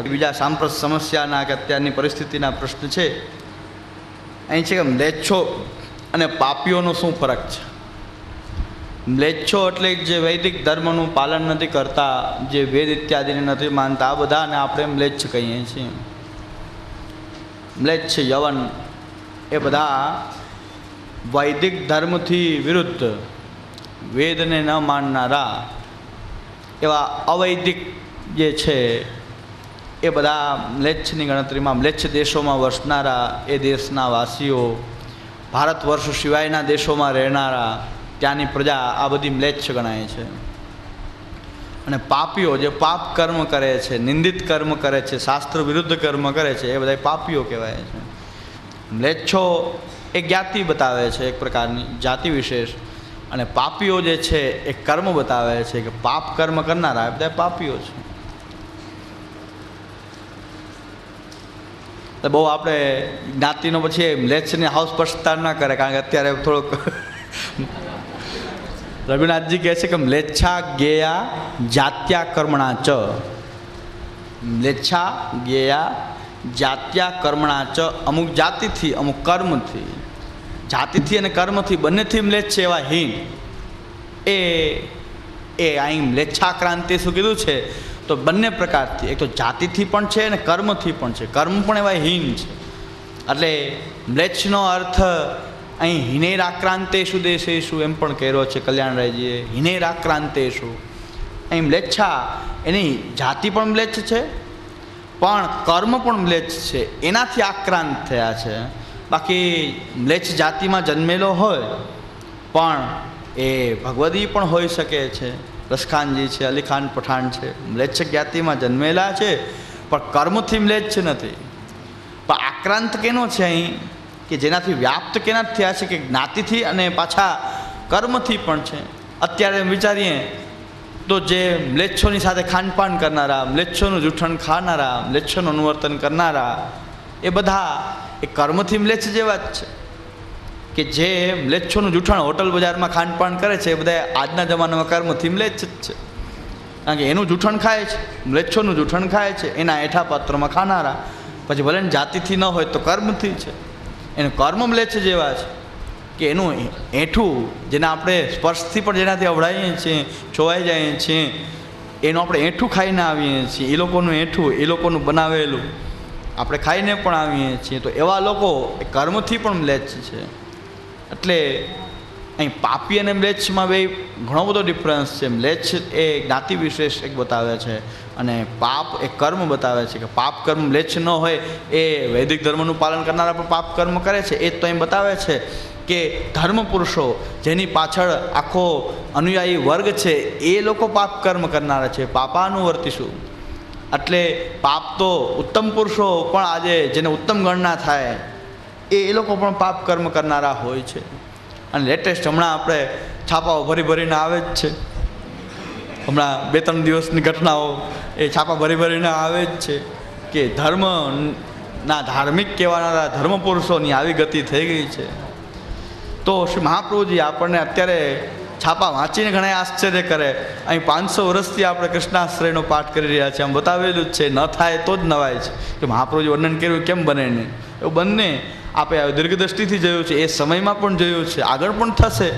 બીજા સાંપ્રત સમસ્યાના કે અત્યારની પરિસ્થિતિના પ્રશ્ન છે. અહીં છે કે મ્લેચ્છો અને પાપીઓનો શું ફરક છે? મ્લેચ્છો એટલે જે વૈદિક ધર્મનું પાલન નથી કરતા, જે વેદ ઇત્યાદિને નથી માનતા, આ બધાને આપણે મ્લેચ્છ કહીએ છીએ. મ્લેચ્છ, યવન એ બધા વૈદિક ધર્મથી વિરુદ્ધ વેદને ન માનનારા એવા અવૈદિક જે છે એ બધા મ્લેચ્છની ગણતરીમાં મ્લેચ્છ દેશોમાં વસનારા એ દેશના વાસીઓ, ભારત વર્ષ સિવાયના દેશોમાં રહેનારા, ત્યાંની પ્રજા આ બધી મ્લેચ્છ ગણાય છે. અને પાપીઓ જે પાપ કર્મ કરે છે, નિંદિત કર્મ કરે છે, શાસ્ત્ર વિરુદ્ધ કર્મ કરે છે, એ બધા પાપીઓ કહેવાય છે. મ્લેચ્છો એ જ્ઞાતિ બતાવે છે એક પ્રકારની જાતિ વિશેષ. અને પાપીઓ જે છે એ કર્મ બતાવે છે કે પાપ કર્મ કરનારા એ બધા પાપીઓ છે. તો બહુ આપણે જ્ઞાતિનો પછી લેચ્છને હાઉસ પ્રસ્તાર ના કરે, કારણ કે અત્યારે થોડુંક રવિનાથજી કહે છે કે મ્લેચ્છા ગેયા જાત્યા કર્મણા ચ મ્લેચ્છા ગેયા જાત્યા કર્મણા ચ અમુક જાતિથી, અમુક કર્મથી. જાતિથી અને કર્મથી બંનેથી મ્લેચ્છ એવા હીન. એ એ અહીં મ્લેચ્છાક્રાંતિ શું કીધું છે? તો બંને પ્રકારથી, એક તો જાતિથી પણ છે અને કર્મથી પણ છે. કર્મ પણ એવા હીન છે. એટલે મ્લેચ્છનો અર્થ અહીં હિનેરાક્રાંતેશુ દેશેશુ એમ પણ કહેરો છે કલ્યાણરાયજીએ. હિનેરાક્રાંતેશુ અહીં મ્લેચ્છા, એની જાતિ પણ મ્લેચ્છ છે, પણ કર્મ પણ મ્લેચ્છ છે. એનાથી આક્રાંત થયા છે. બાકી મ્લેચ્છ જાતિમાં જન્મેલો હોય, પણ એ ભગવદી પણ હોઈ શકે છે. રસખાનજી છે, અલીખાન પઠાણ છે, મ્લેચ્છ જ્ઞાતિમાં જન્મેલા છે, પણ કર્મથી મ્લેચ્છ નથી. પણ આક્રાંત કેનો છે અહીં? કે જેનાથી વ્યાપ્ત કેના થયા છે કે જ્ઞાતિથી અને પાછા કર્મથી પણ છે. અત્યારે એમ વિચારીએ, તો જે મ્લેચ્છોની સાથે ખાનપાન કરનારા, મ્લેચ્છોનું જૂઠણ ખાનારા, મ્લેચ્છોનું અનુવર્તન કરનારા, એ બધા એ કર્મથી મ્લેચ્છ જેવા જ છે. કે જે મ્લેચ્છોનું જૂઠાણ હોટલ બજારમાં ખાનપાન કરે છે, એ બધા આજના જમાનામાં કર્મથી મ્લેચ્છ જ છે. કારણ કે એનું જૂઠણ ખાય છે, મ્લેચ્છોનું જૂઠણ ખાય છે, એના એઠા પાત્રમાં ખાનારા. પછી ભલે જાતિથી ન હોય તો કર્મથી છે. એનું કર્મ મ્લેચ્છ જેવા છે. કે એનું એઠું જેને આપણે સ્પર્શથી પણ જેનાથી અવડાવીએ છીએ, છોવાઈ જઈએ છીએ, એનું આપણે એઠું ખાઈને આવીએ છીએ. એ લોકોનું એઠું એ લોકોનું બનાવેલું આપણે ખાઈને પણ આવીએ છીએ. તો એવા લોકો કર્મથી પણ મ્લેચ્છ છે. એટલે અહીં પાપી અને મ્લેચ્છમાં બે ઘણો બધો ડિફરન્સ છે. મ્લેચ્છ એ જ્ઞાતિ વિશેષ એક બતાવે છે અને પાપ એ કર્મ બતાવે છે કે પાપ કર્મ મ્લેચ્છ ન હોય એ વૈદિક ધર્મનું પાલન કરનારા પણ પાપ કર્મ કરે છે. એ તો એમ બતાવે છે કે ધર્મ પુરુષો જેની પાછળ આખો અનુયાયી વર્ગ છે, એ લોકો પાપ કર્મ કરનારા છે. પાપાનું વર્તીશું એટલે પાપ તો ઉત્તમ પુરુષો પણ આજે જેને ઉત્તમ ગણના થાય એ એ લોકો પણ પાપ કર્મ કરનારા હોય છે. અને લેટેસ્ટ હમણાં આપણે છાપાઓ ભરી ભરીને આવે જ છે. હમણાં બે ત્રણ દિવસની ઘટનાઓ એ છાપા ભરી ભરીને આવે જ છે કે ધર્મના ધાર્મિક કહેવાનારા ધર્મ પુરુષોની આવી ગતિ થઈ ગઈ છે. તો શ્રી મહાપ્રભુજી આપણને અત્યારે છાપા વાંચીને ઘણા આશ્ચર્ય કરે. અહીં પાંચસો વર્ષથી આપણે કૃષ્ણાશ્રયનો પાઠ કરી રહ્યા છીએ. આમ બતાવેલું જ છે, ન થાય તો જ નવાય છે. કે મહાપ્રભુજી વર્ણન કર્યું કેમ બને નહીં? એવું બંને આપણે દીર્ઘદ્રષ્ટિથી જોયું છે, એ સમયમાં પણ જોયું છે, આગળ પણ થશે.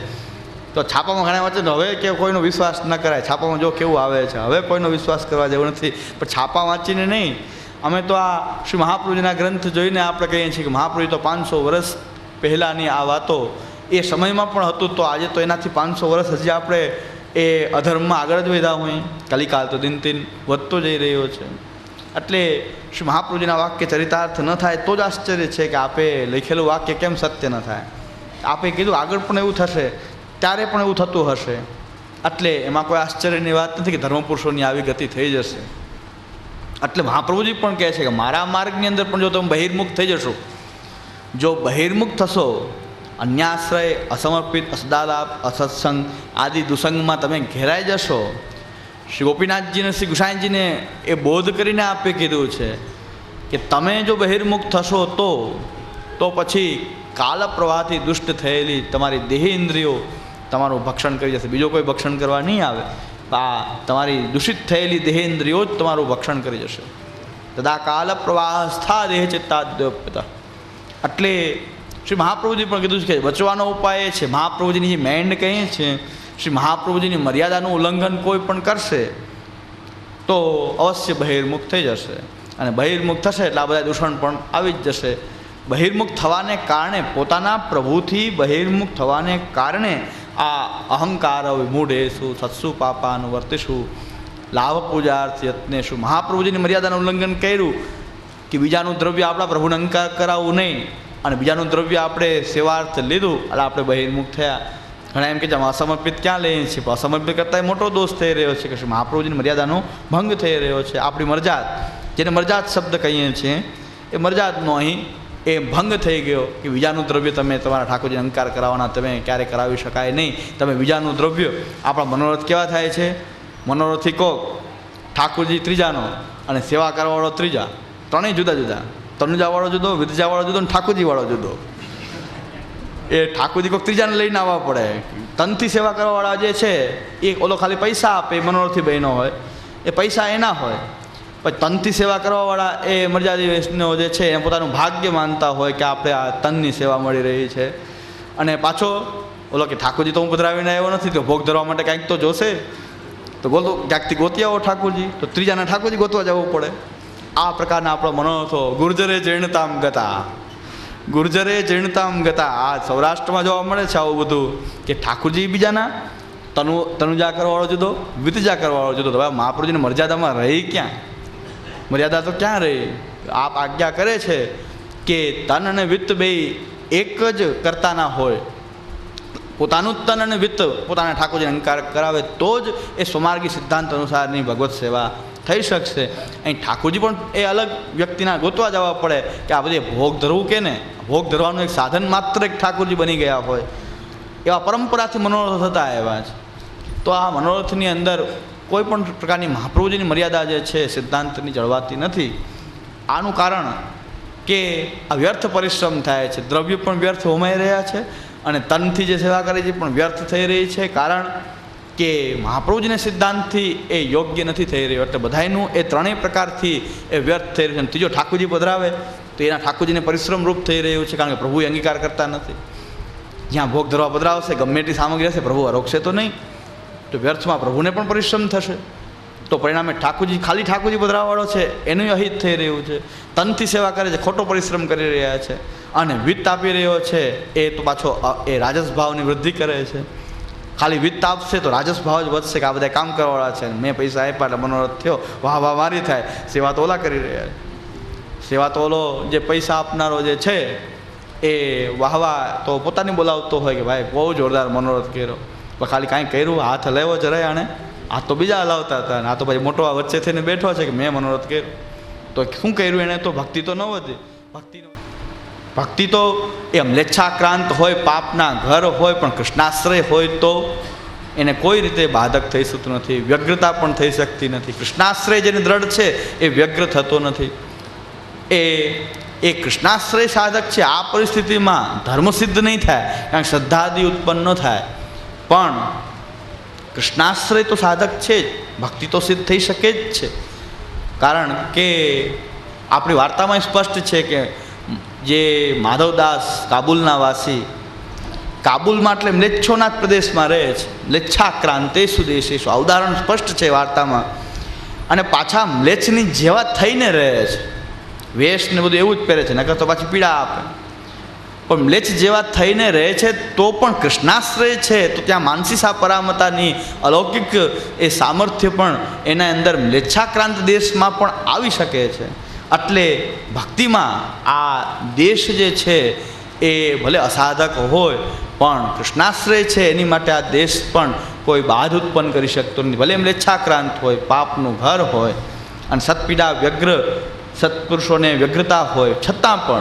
તો છાપામાં ઘણા વાંચે હવે કે કોઈનો વિશ્વાસ ન કરાય. છાપામાં જો કેવું આવે છે, હવે કોઈનો વિશ્વાસ કરવા જેવો નથી. પણ છાપા વાંચીને નહીં, અમે તો આ શ્રી મહાપ્રભુજીના ગ્રંથ જોઈને આપણે કહીએ છીએ કે મહાપ્રભુ તો પાંચસો વર્ષ પહેલાંની આ વાતો. એ સમયમાં પણ હતું, તો આજે તો એનાથી પાંચસો વર્ષ હજી આપણે એ અધર્મમાં આગળ જ વધ્યા હોય કલિકાલ તો દિન દિન વધતો જઈ રહ્યો છે. એટલે શ્રી મહાપ્રભુજીના વાક્ય ચરિતાર્થ ન થાય, તો જ આશ્ચર્ય છે કે આપે લખેલું વાક્ય કેમ સત્ય ન થાય. આપે કીધું, આગળ પણ એવું થશે, ત્યારે પણ એવું થતું હશે. એટલે એમાં કોઈ આશ્ચર્યની વાત નથી કે ધર્મપુરુષોની આવી ગતિ થઈ જશે. એટલે મહાપ્રભુજી પણ કહે છે કે, મારા માર્ગની અંદર પણ જો તમે બહિર્મુખ થઈ જશો, જો બહિર્મુખ થશો, અન્યાશ્રય, અસમર્પિત, અસદાલાપ, અસત્સંગ આદિ દુસંગમાં તમે ઘેરાઈ જશો શ્રી ગોપીનાથજીને, શ્રી ગુસાઈજીને એ બોધ કરીને આપે કીધું છે કે તમે જો બહિર્મુખ થશો તો તો પછી કાલ પ્રવાહથી દુષ્ટ થયેલી તમારી દેહ ઇન્દ્રિયો તમારું ભક્ષણ કરી જશે. બીજો કોઈ ભક્ષણ કરવા નહીં આવે આ તમારી દૂષિત થયેલી દેહ ઇન્દ્રિયો જ તમારું ભક્ષણ કરી જશે. તદા કાલ પ્રવાહસ્થા દેહ ચિત્તાદ્યોપ્યતા. એટલે શ્રી મહાપ્રભુજી પણ કીધું છે કે બચવાનો ઉપાય છે. મહાપ્રભુજીની જે મેન્ડ કહે છે શ્રી મહાપ્રભુજીની મર્યાદાનું ઉલ્લંઘન કોઈ પણ કરશે, તો અવશ્ય બહિર્મુખ થઈ જશે. અને બહિર્મુખ થશે એટલે આ બધા દૂષણ પણ આવી જ જશે. બહિર્મુખ થવાને કારણે, પોતાના પ્રભુથી બહિર્મુખ થવાને કારણે આ અહંકાર મૂઢેશું સત્સુ પાપાનું વર્તીશું. લાભ પૂજાર્થ યત્નેશું મહાપ્રભુજીની મર્યાદાનું ઉલ્લંઘન કર્યું કે બીજાનું દ્રવ્ય આપણા પ્રભુને અંકાર કરાવવું નહીં. અને બીજાનું દ્રવ્ય આપણે સેવાર્થ લીધું, એટલે આપણે બહિર્મુખ થયા. ઘણા એમ કે છે અસમર્પિત ક્યાં લઈએ છીએ અસમર્પિત કરતાં મોટો દોષ થઈ રહ્યો છે કે શું મહાપ્રભુજીની મર્યાદાનો ભંગ થઈ રહ્યો છે. આપણી મરજાત, જેને મરજાત શબ્દ કહીએ છીએ, એ મરજાતનો અહીં એ ભંગ થઈ ગયો કે બીજાનું દ્રવ્ય તમે તમારા ઠાકોરજીને અંકાર કરાવવાના, તમે ક્યારે કરાવી શકાય નહીં. તમે બીજાનું દ્રવ્ય, આપણા મનોરથ કેવા થાય છે? મનોરથી કોક, ઠાકોરજી ત્રીજાનો અને સેવા કરવાવાળો ત્રીજા. ત્રણેય જુદા જુદા. તનુજાવાળો જુદો વિદજાવાળો જુદો અને ઠાકોરજીવાળો જુદો. એ ઠાકોરજી કોઈક ત્રીજાને લઈને આવવા પડે. તનથી સેવા કરવાવાળા જે છે, એ ઓલો ખાલી પૈસા આપે મનોરથી બહેનો હોય. એ પૈસા એના હોય. પછી તનથી સેવા કરવાવાળા એ મર્યાદી વૈષ્ણવ જે છે એ પોતાનું ભાગ્ય માનતા હોય કે આપણે આ તનની સેવા મળી રહી છે. અને પાછો ઓલો કે ઠાકોરજી તો હું પધરાવીને આવ્યો નથી, તો ભોગ ધરવા માટે કાંઈક તો જોશે. તો બોલો ક્યાંકથી ગોતી આવો ઠાકોરજી. તો ત્રીજાના ઠાકોરજી ગોતવા જવું પડે. આ પ્રકારના આપણો મનોરથો ગુર્જરે જીર્ણતામ ગતા. ગુર્જરે જીર્ણતામ ગતા. આ સૌરાષ્ટ્રમાં જોવા મળે છે આવું બધું કે ઠાકુરજી બીજાના તનુ તનુજા કરવાવાળો જુદો વિતજા કરવાવાળો જુદો હવે મહાપ્રભુજીની મર્યાદામાં રહી ક્યાં? મર્યાદા તો ક્યાં રહી? આપ આજ્ઞા કરે છે કે તન અને વિત્ત બે એક જ કરતાના હોય. પોતાનું તન અને વિત્ત પોતાના ઠાકોરજીને અંકાર કરાવે તો જ એ સ્વમાર્ગી સિદ્ધાંત અનુસારની ભગવત સેવા થઈ શકશે. અહીં ઠાકોરજી પણ એ અલગ વ્યક્તિના ગોતવા જવા પડે કે આ બધે ભોગ ધરવું કે ને ભોગ ધરવાનું એક સાધન માત્ર એક ઠાકોરજી બની ગયા હોય. એવા પરંપરાથી મનોરથ થતા આવ્યા છે. તો આ મનોરથની અંદર કોઈ પણ પ્રકારની મહાપ્રભુજીની મર્યાદા જે છે સિદ્ધાંતની જળવાતી નથી. આનું કારણ કે આ વ્યર્થ પરિશ્રમ થાય છે. દ્રવ્ય પણ વ્યર્થ હોમાઈ રહ્યા છે અને તનથી જે સેવા કરે છે પણ વ્યર્થ થઈ રહી છે. કારણ કે મહાપ્રભુજીના સિદ્ધાંતથી એ યોગ્ય નથી થઈ રહ્યો. એટલે બધાયનું એ ત્રણેય પ્રકારથી એ વ્યર્થ થઈ રહ્યું છે. અને ત્રીજો ઠાકોરજી પધરાવે, તો એના ઠાકોરજીને પરિશ્રમ રૂપ થઈ રહ્યું છે, કારણ કે પ્રભુ અંગીકાર કરતા નથી. જ્યાં ભોગ ધરવા પધરાવશે, ગમે એટલી સામગ્રી હશે, પ્રભુ રોકશે તો નહીં. તો વ્યર્થમાં પ્રભુને પણ પરિશ્રમ થશે. તો પરિણામે ઠાકોરજી, ખાલી ઠાકોરજી પધરાવાળો છે, એનું અહિત થઈ રહ્યું છે. તનથી સેવા કરે છે, ખોટો પરિશ્રમ કરી રહ્યા છે. અને વિત્ત આપી રહ્યો છે, એ તો પાછો એ રાજસ ભાવની વૃદ્ધિ કરે છે. ખાલી વિત્ત આપશે તો રાજસ ભાવ જ વધશે કે આ બધા કામ કરવાવાળા છે મેં પૈસા આપ્યા એટલે મનોરથ થયો. વાહ વાહ મારી થાય. સેવા તો ઓલા કરી રહ્યા સેવા તો ઓલો જે પૈસા આપનારો જે છે, એ વાહવા તો પોતાની બોલાવતો હોય કે ભાઈ બહુ જોરદાર મનોરથ કર્યો. પણ ખાલી કાંઈ કર્યું, હાથ લેવો જ રહ્યા આણે. હાથ તો બીજા હલાવતા હતા અને આ તો ભાઈ મોટો આ વચ્ચે થઈને બેઠો છે કે મેં મનોરથ કર્યો. તો શું કર્યું એણે? તો ભક્તિ તો ન વધે. ભક્તિ ભક્તિ તો એ મ્લેચ્છાક્રાંત હોય, પાપના ઘર હોય, પણ કૃષ્ણાશ્રય હોય તો એને કોઈ રીતે બાધક થઈ શકતું નથી, વ્યગ્રતા પણ થઈ શકતી નથી. કૃષ્ણાશ્રય જેને દ્રઢ છે, એ વ્યગ્ર થતો નથી. એ એ કૃષ્ણાશ્રય સાધક છે, આ પરિસ્થિતિમાં ધર્મ સિદ્ધ નહીં થાય, કારણ કે શ્રદ્ધાદિ ઉત્પન્ન ન થાય. પણ કૃષ્ણાશ્રય તો સાધક છે જ, ભક્તિ તો સિદ્ધ થઈ શકે જ છે. કારણ કે આપણી વાર્તામાં સ્પષ્ટ છે કે જે માધવદાસ કાબુલના વાસી, કાબુલમાં એટલે મ્લેચ્છોના જ પ્રદેશમાં રહે છે. મ્લેચ્છાક્રાંતેશુ દેશેશુ આ ઉદાહરણ સ્પષ્ટ છે વાર્તામાં. અને પાછા મ્લેચ્છની જેવા થઈને રહે છે. વેશ ને બધું એવું જ પહેરે છે, નકર તો પાછી પીડા આપે. પણ મ્લેચ્છ જેવા થઈને રહે છે, તો પણ કૃષ્ણાશ્રય છે, તો ત્યાં માનસીસા પરામતાની અલૌકિક એ સામર્થ્ય પણ એના અંદર મ્લેચ્છાક્રાંત દેશમાં પણ આવી શકે છે. એટલે ભક્તિમાં આ દેશ જે છે એ ભલે અસાધક હોય, પણ કૃષ્ણાશ્રય છે એની માટે આ દેશ પણ કોઈ બાધ ઉત્પન્ન કરી શકતો નથી. ભલે એમ લેચ્છાક્રાંત હોય, પાપનું ઘર હોય, અને સત્પીડા વ્યગ્ર, સત્પુરુષોને વ્યગ્રતા હોય, છતાં પણ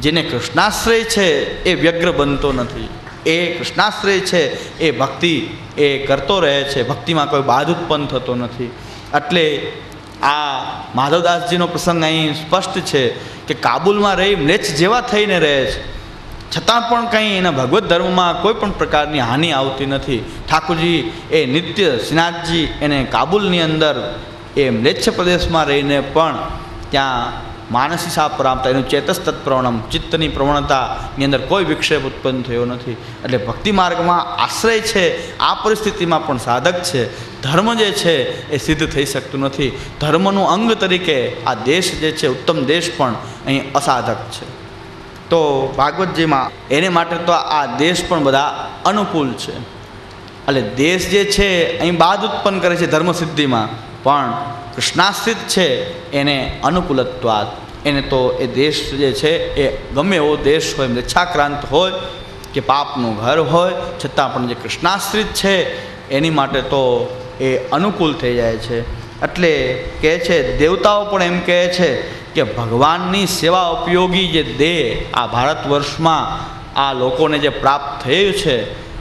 જેને કૃષ્ણાશ્રય છે એ વ્યગ્ર બનતો નથી. એ કૃષ્ણાશ્રય છે એ ભક્તિ એ કરતો રહે છે. ભક્તિમાં કોઈ બાધ ઉત્પન્ન થતો નથી. એટલે આ માધવદાસજીનો પ્રસંગ અહીં સ્પષ્ટ છે કે કાબુલમાં રહી મ્લેચ્છ જેવા થઈને રહે છે. છતાં પણ કંઈ એના ભગવત ધર્મમાં કોઈ પણ પ્રકારની હાનિ આવતી નથી. ઠાકોરજી એ નિત્ય શ્રીનાથજી એને કાબુલની અંદર એ મ્લેચ્છ પ્રદેશમાં રહીને પણ ત્યાં માનસી પ્રાપ્ત એનું ચેતસ તત્પ્રવણમ ચિત્તની પ્રવણતાની અંદર કોઈ વિક્ષેપ ઉત્પન્ન થયો નથી. એટલે ભક્તિ માર્ગમાં આશ્રય છે, આ પરિસ્થિતિમાં પણ સાધક છે. ધર્મ જે છે, એ સિદ્ધ થઈ શકતું નથી. ધર્મનું અંગ તરીકે આ દેશ જે છે, ઉત્તમ દેશ પણ અહીં અસાધક છે. તો ભાગવતજીમાં એને માટે તો આ દેશ પણ બધા અનુકૂળ છે. એટલે દેશ જે છે, અહીં બાદ ઉત્પન્ન કરે છે ધર્મ સિદ્ધિમાં પણ કૃષ્ણાશ્રિત છે એને અનુકૂલત્વાદ એને તો એ દેશ જે છે એ ગમે એવો દેશ હોય મૃચ્છાક્રાંત હોય, કે પાપનું ઘર હોય, છતાં પણ જે કૃષ્ણાશ્રિત છે એની માટે તો એ અનુકૂળ થઈ જાય છે. એટલે કહે છે, દેવતાઓ પણ એમ કહે છે કે ભગવાનની સેવા ઉપયોગી જે દેહ આ ભારત વર્ષમાં આ લોકોને જે પ્રાપ્ત થયું છે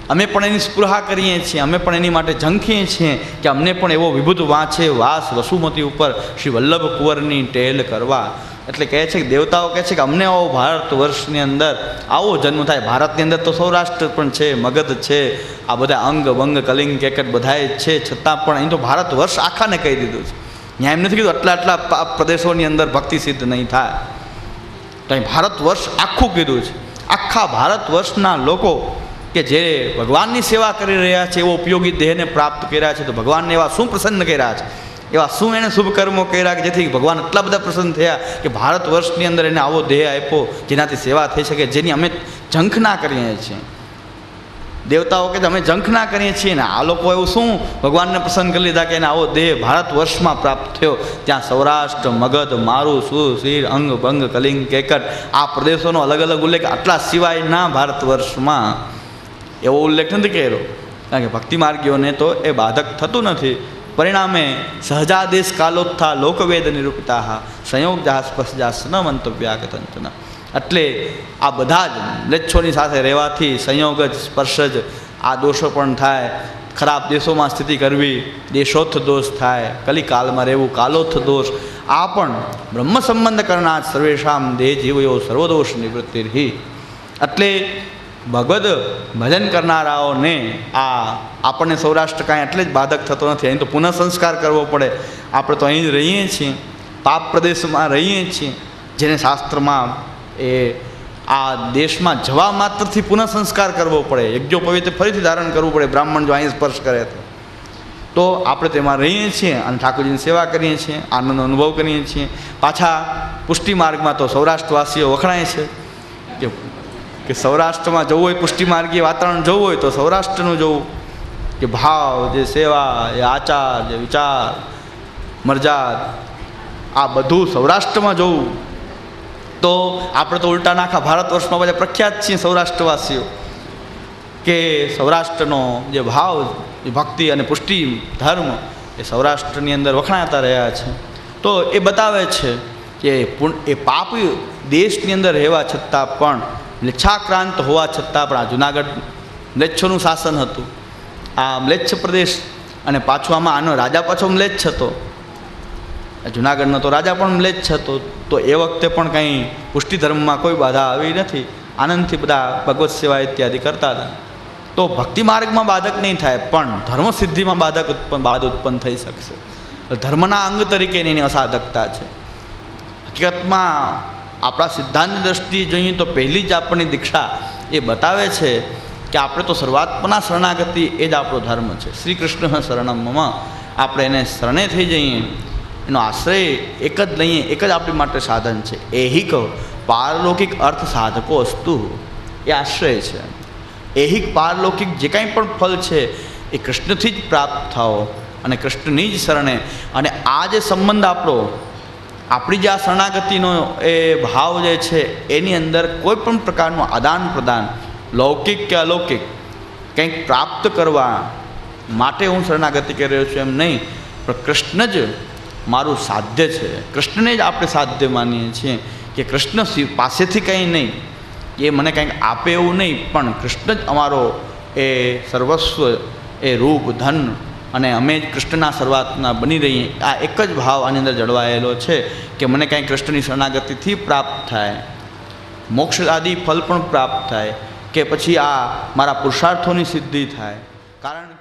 અમે પણ એની સ્પૃહા કરીએ છીએ, અમે પણ એની માટે ઝંખીએ છીએ કે અમને પણ એવો વિભૂત વાંચે, વાસ, વસુમતી ઉપર શ્રી વલ્લભ કુંવરની ટેલ કરવા. એટલે કહે છે કે, દેવતાઓ કહે છે કે, અમને આવો ભારત વર્ષની અંદર, આવો જન્મ થાય. ભારતની અંદર તો સૌરાષ્ટ્ર પણ છે, મગધ છે, આ બધા અંગ વંગ કલિંગ, કેકટ બધાએ છે. છતાં પણ અહીં તો ભારત વર્ષ આખાને કહી દીધું છે. ત્યાં એમ નથી કીધું, આટલા આટલા પ્રદેશોની અંદર ભક્તિ સિદ્ધ નહીં થાય. તો અહીં ભારત વર્ષ આખું કીધું છે. આખા ભારત વર્ષના લોકો કે જે ભગવાનની સેવા કરી રહ્યા છે, એવો ઉપયોગી દેહને પ્રાપ્ત કર્યા છે, તો ભગવાનને એવા શું પ્રસન્ન કર્યા છે? એવા શું એણે શુભ કર્મો કર્યા કે જેથી ભગવાન એટલા બધા પ્રસન્ન થયા કે ભારત વર્ષની અંદર એને આવો દેહ આપ્યો, જેનાથી સેવા થઈ શકે, જેની અમે ઝંખના કરીએ છીએ. દેવતાઓ કે અમે ઝંખના કરીએ છીએ ને આ લોકો એવું શું ભગવાનને પ્રસન્ન કરી લીધા કે એને આવો દેહ ભારત વર્ષમાં પ્રાપ્ત થયો? ત્યાં સૌરાષ્ટ્ર, મગધ, મારું, સુર, શીર, અંગ, ભંગ, કલિંગ, કેકટ, આ પ્રદેશોનો અલગ અલગ ઉલ્લેખ, આટલા સિવાયના ભારત વર્ષમાં એવો ઉલ્લેખ નથી કર્યો. કારણ કે ભક્તિ માર્ગીઓને તો એ બાધક થતું નથી. પરિણામે સહજાદેશ કાલોત્થા લોકવેદ નિરૂપિતા સંયોગ સ્પર્શજા ન મંતવ્યાગતંતન એટલે આ બધા જ લેચ્છોની સાથે રહેવાથી સંયોગ જ, સ્પર્શ જ, આ દોષો પણ થાય. ખરાબ દેશોમાં સ્થિતિ કરવી દેશોથ દોષ થાય. કલિકાલમાં રહેવું કાલોથ દોષ. આ પણ બ્રહ્મ સંબંધ કરનાર સર્વેશામ દેહ જીવયો સર્વદોષ નિવૃત્તિર્હિ. એટલે ભગવદ ભજન કરનારાઓને આ આપણને સૌરાષ્ટ્ર કાંઈ એટલે જ બાધક થતો નથી. અહીં તો પુનઃ સંસ્કાર કરવો પડે. આપણે તો અહીં જ રહીએ છીએ. પાપ પ્રદેશમાં રહીએ છીએ. જેને શાસ્ત્રમાં એ આ દેશમાં જવા માત્રથી પુનઃ સંસ્કાર કરવો પડે. યજ્ઞોપવિત ફરીથી ધારણ કરવું પડે. બ્રાહ્મણ જો અહીં સ્પર્શ કરે તો. તો આપણે તેમાં રહીએ છીએ અને ઠાકોરજીની સેવા કરીએ છીએ, આનંદનો અનુભવ કરીએ છીએ. પાછા પુષ્ટિ માર્ગમાં તો સૌરાષ્ટ્રવાસીઓ વખણાય છે કે કે સૌરાષ્ટ્રમાં જવું હોય પુષ્ટિ માર્ગીય વાતાવરણ જવું હોય તો સૌરાષ્ટ્રનું જવું. કે ભાવ, જે સેવા જે આચાર, જે વિચાર મરજાદ આ બધું સૌરાષ્ટ્રમાં જવું. તો આપણે તો ઉલટા નાખા ભારત વર્ષમાં બધા પ્રખ્યાત છીએ સૌરાષ્ટ્રવાસીઓ. કે સૌરાષ્ટ્રનો જે ભાવ ભક્તિ અને પુષ્ટિ, ધર્મ, એ સૌરાષ્ટ્રની અંદર વખણાતા રહ્યા છે. તો એ બતાવે છે કે એ પાપી દેશની અંદર રહેવા છતાં પણ મ્લેચ્છાક્રાંત હોવા છતાં પણ આ જુનાગઢ મ્લેચ્છોનું શાસન હતું. આ મ્લેચ્છ પ્રદેશ અને પાછો આમાં આનો રાજા પાછો મ્લેચ્છ હતો. જુનાગઢનો તો રાજા પણ મ્લેચ્છ હતો. તો એ વખતે પણ કંઈ પુષ્ટિ ધર્મમાં કોઈ બાધા આવી નથી. આનંદથી બધા ભગવત સેવા ઇત્યાદિ કરતા હતા. તો ભક્તિ માર્ગમાં બાધક નહીં થાય, પણ ધર્મ સિદ્ધિમાં બાધક ઉત્પન્ન બાદ ઉત્પન્ન થઈ શકશે. ધર્મના અંગ તરીકે એની અસાધકતા છે. હકીકતમાં આપણા સિદ્ધાંતની દ્રષ્ટિએ જોઈએ તો પહેલી જ આપણની દીક્ષા એ બતાવે છે કે આપણે તો સર્વાત્મના શરણાગતિ એ જ આપણો ધર્મ છે. શ્રી કૃષ્ણ શરણમમાં આપણે એને શરણે થઈ જઈએ, એનો આશ્રય એક જ લઈએ, એક જ આપણી માટે સાધન છે. એહિક પારલૌકિક અર્થ સાધકો અસ્તુ, એ આશ્રય છે. એહિક પારલૌકિક જે કાંઈ પણ ફલ છે, એ કૃષ્ણથી જ પ્રાપ્ત થાઓ અને કૃષ્ણની જ શરણે. અને આ જે સંબંધ આપણો આપણી જે આ શરણાગતિનો એ ભાવ જે છે, એની અંદર કોઈ પણ પ્રકારનું આદાન પ્રદાન, લૌકિક કે અલૌકિક, કંઈક પ્રાપ્ત કરવા માટે હું શરણાગતિ કરી રહ્યો છું એમ નહીં, પણ કૃષ્ણ જ મારું સાધ્ય છે. કૃષ્ણને જ આપણે સાધ્ય માનીએ છીએ કે કૃષ્ણ શિવ પાસેથી કંઈ નહીં, એ મને કંઈક આપે એવું નહીં, પણ કૃષ્ણ જ અમારો એ સર્વસ્વ, એ રૂપ, ધન અને અમે જ કૃષ્ણના શરૂઆતના બની રહીએ. આ એક જ ભાવ આની અંદર જળવાયેલો છે કે મને કાંઈ કૃષ્ણની શરણાગતિથી પ્રાપ્ત થાય. મોક્ષ આદિ ફલ પણ પ્રાપ્ત થાય કે પછી આ મારા પુરુષાર્થોની સિદ્ધિ થાય. કારણ કે